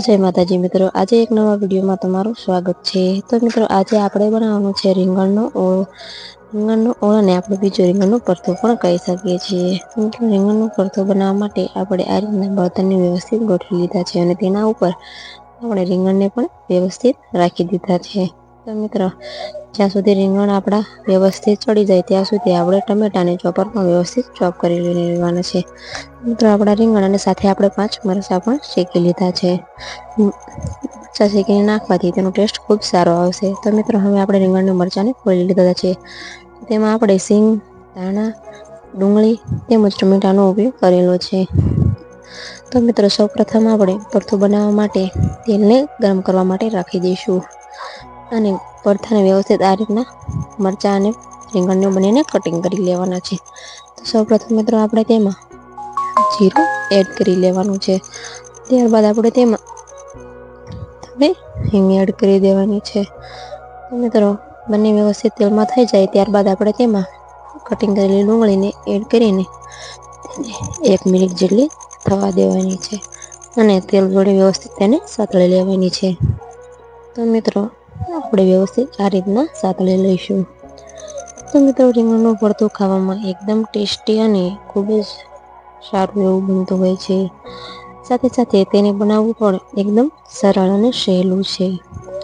જય માતાજી મિત્રો. આજે એક નવા વિડીયોમાં તમારું સ્વાગત છે. તો મિત્રો, આજે આપણે બનાવવાનું છે રીંગણનો ઓળો. રીંગણનો ઓળો ને આપણે બીજું રીંગણનું પરથું પણ કહી શકીએ છીએ. મિત્રો, રીંગણનું બનાવવા માટે આપણે આ રીતના બળતણને વ્યવસ્થિત ગોઠવી લીધા છે અને તેના ઉપર આપણે રીંગણને પણ વ્યવસ્થિત રાખી દીધા છે. તો મિત્રો, જ્યાં સુધી રીંગણ આપણા વ્યવસ્થિત ચડી જાય, ત્યાં સુધી આપણે ટમેટાને ચોપરમાં વ્યવસ્થિત ચોપ કરી લેવાના છે. મિત્રો, આપણા રીંગણ અને સાથે આપણે પાંચ મરચાં પણ શેકી લીધા છે. મરચાં શેકીને નાખવાથી તેનો ટેસ્ટ ખૂબ સારો આવશે. તો મિત્રો, હવે આપણે રીંગણના મરચાંને ખોલી લીધા છે. તેમાં આપણે સિંગ, ધાણા, ડુંગળી તેમજ ટમેટાનો ઉપયોગ કરેલો છે. તો મિત્રો, સૌપ્રથમ આપણે પરથું બનાવવા માટે તેલને ગરમ કરવા માટે રાખી દઈશું. અને પડથાને વ્યવસ્થિત આ રીતના મરચાં અને રીંગણને બનીને કટિંગ કરી લેવાના છે. તો સૌપ્રથમ મિત્રો આપણે તેમાં જીરું એડ કરી લેવાનું છે. ત્યારબાદ આપણે તેમાં હવે હિંગ એડ કરી દેવાની છે. મિત્રો, બંને વ્યવસ્થિત તેલમાં થઈ જાય ત્યારબાદ આપણે તેમાં કટિંગ કરેલી ડુંગળીને એડ કરીને એક મિનિટ જેટલી થવા દેવાની છે. અને તેલ જોડે વ્યવસ્થિત તેને સાતળી લેવાની છે. તો મિત્રો આપણે વ્યવસ્થિત આ રીતના સાતળી લઈશું. તો મિત્રો, રીંગણનું ભરતું ખાવામાં એકદમ ટેસ્ટી અને ખૂબ જ સારું એવું બનતું હોય છે. સાથે સાથે તેને બનાવવું પણ એકદમ સરળ અને સહેલું છે.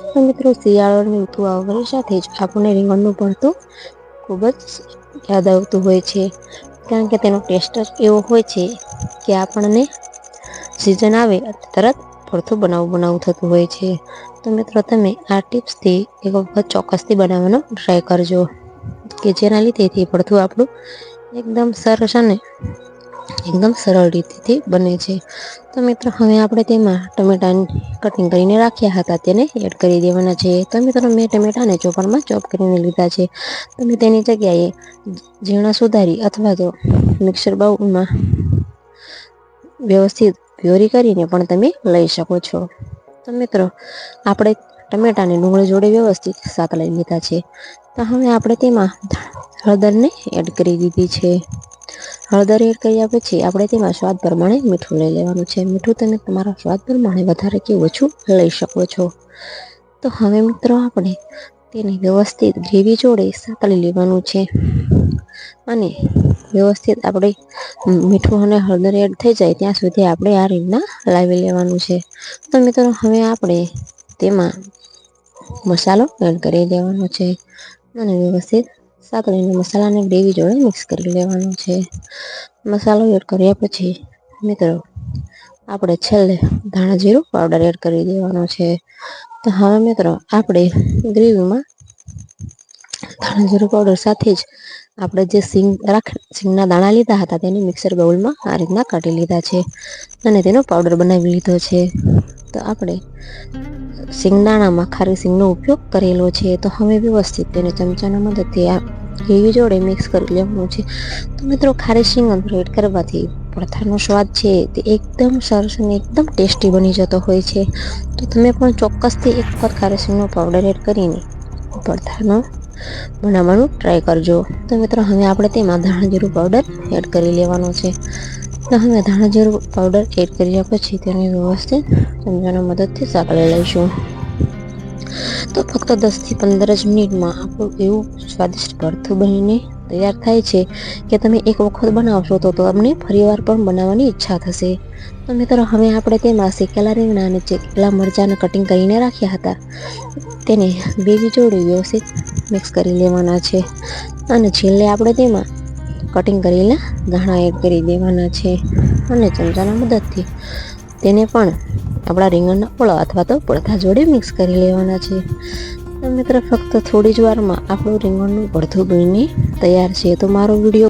તો મિત્રો શિયાળાની ઋતુ આવવાની સાથે જ આપણને રીંગણનું ભરતું ખૂબ જ યાદ આવતું હોય છે. કારણ કે તેનો ટેસ્ટ જ એવો હોય છે કે આપણને સિઝન આવે, તરત ભરતું બનાવવું બનાવવું થતું હોય છે. તો મિત્રો તમે આ ટિપ્સથી એક વખત ચોક્કસથી બનાવવાનો ટ્રાય કરજો કે જેના લીધે તે ભરતું આપણું એકદમ સરસ અને એકદમ સરળ રીતેથી બને છે. તો મિત્રો હવે આપણે તેમાં ટમેટાની કટિંગ કરીને રાખ્યા હતા તેને એડ કરી દેવાના છે. તો મિત્રો મેં ટમેટાને ચોપરમાં ચોપ કરીને લીધા છે. તમે તેની જગ્યાએ ઝીણા સુધારી અથવા તો મિક્સર બાઉલમાં વ્યવસ્થિત પ્યોરી કરીને પણ તમે લઈ શકો છો. તો મિત્રો, આપણે ટમેટાને ડુંગળી જોડે વ્યવસ્થિત શાક લઈ લીધા છે. તો હવે આપણે તેમાં હળદરને એડ કરી દીધી છે. હળદર એડ કર્યા પછી આપણે તેમાં સ્વાદ પ્રમાણે મીઠું લઈ લેવાનું છે. મીઠું તમે તમારા સ્વાદ પ્રમાણે વધારે કે ઓછું લઈ શકો છો. તો હવે મિત્રો, આપણે તેને વ્યવસ્થિત ગ્રેવી જોડે સાતળી લેવાનું છે. અને વ્યવસ્થિત આપણે મીઠું અને હળદર એડ થઈ જાય ત્યાં સુધી આપણે આ રીતના લાવી લેવાનું છે. તો મિત્રો, હવે આપણે તેમાં મસાલો એડ કરી દેવાનો છે અને વ્યવસ્થિત સાતળીને મસાલાને ગ્રેવી જોડે મિક્સ કરી લેવાનું છે. મસાલો એડ કર્યા પછી મિત્રો, આપણે છેલ્લે ધાણા જીરું પાવડર એડ કરી દેવાનો છે. તો હવે મિત્રો, આપણે ગ્રેવીમાં ધાણા જીરું પાવડર સાથે જ આપણે જે સિંગ રાખ, સિંગના દાણા લીધા હતા તેને મિક્સર બાઉલમાં આ રીતના કાઢી લીધા છે. અને તેનો પાવડર બનાવી લીધો છે. તો આપણે સિંગદાણામાં ખારી સિંગનો ઉપયોગ કરેલો છે. તો હવે વ્યવસ્થિત તેને ચમચાના મદદથી આ ગ્રેવી જોડે મિક્સ કરી લેવાનું છે. તો મિત્રો ખારી સિંગ અંદર એડ કરવાથી પડથાનો સ્વાદ છે તે એકદમ સરસ અને એકદમ ટેસ્ટી બની જતો હોય છે. તો તમે પણ ચોક્કસથી એક વખત ખારી સિંગનો પાવડર એડ કરીને ભરથાનો બનાવવાનું ટ્રાય કરજો. તો મિત્રો, હવે આપણે તેમાં ધાણાજીરું પાવડર એડ કરી લેવાનો છે. તો હવે ધાણાજીરું પાવડર એડ કર્યા પછી તેને વ્યવસ્થિત ચમચાના મદદથી સાંકળી લઈશું. તો ફક્ત દસથી પંદર જ મિનિટમાં આપણું એવું સ્વાદિષ્ટ ભરથું બનીને તૈયાર થાય છે કે તમે એક વખત બનાવશો તો તમને ફરીવાર પણ બનાવવાની ઈચ્છા થશે. તો મિત્રો, હવે આપણે તેમાં શેકેલા રીંગણા અને ચેકેલા મરચાંને કટિંગ કરીને રાખ્યા હતા, તેને બેબી જોડી વ્યવસ્થિત મિક્સ કરી લેવાના છે. અને છેલ્લે આપણે તેમાં કટિંગ કરેલા ધાણા એડ કરી દેવાના છે અને ચમચાના મદદથી તેને પણ આપણા રીંગણના ઓળા અથવા તો પડધા જોડે મિક્સ કરી લેવાના છે. મિત્ર ફક્ત થોડી જ વારમાં આપણું રીંગણનું પડથું બનીને તૈયાર છે. તો મારો વીડિયો